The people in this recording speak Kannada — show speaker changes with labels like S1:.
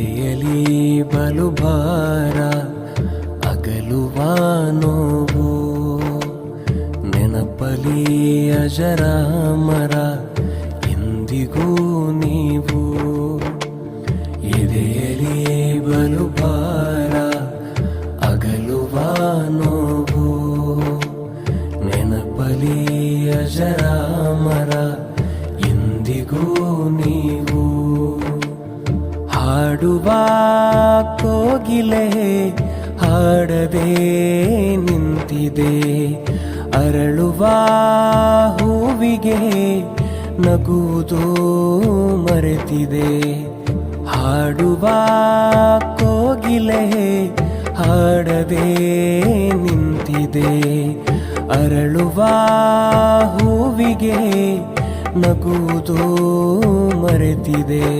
S1: ಎದೆಯಲಿ ಬಲು ಭಾರ ಅಗಲುವ ನೋವು ನೆನಪಲಿ ಅಜರಾಮರ ಎಂದಿಗೂ ನೀವು ಎದೆಯಲಿ ಬಲು ಭಾರ ಅಗಲುವ ನೋವು ನೆನಪಲಿ ಅಜರಾಮರ ಹಾಡುವ ಕೋಗಿಲೆ ಹಾಡದೆ ನಿಂತಿದೆ. ಅರಳುವ ಹೂವಿಗೆ ನಗುವುದು ಮರೆತಿದೆ. ಹಾಡುವ ಕೋಗಿಲೆ ಹಾಡದೆ ನಿಂತಿದೆ. ಅರಳುವ ಹೂವಿಗೆ ನಗುವುದು ಮರೆತಿದೆ.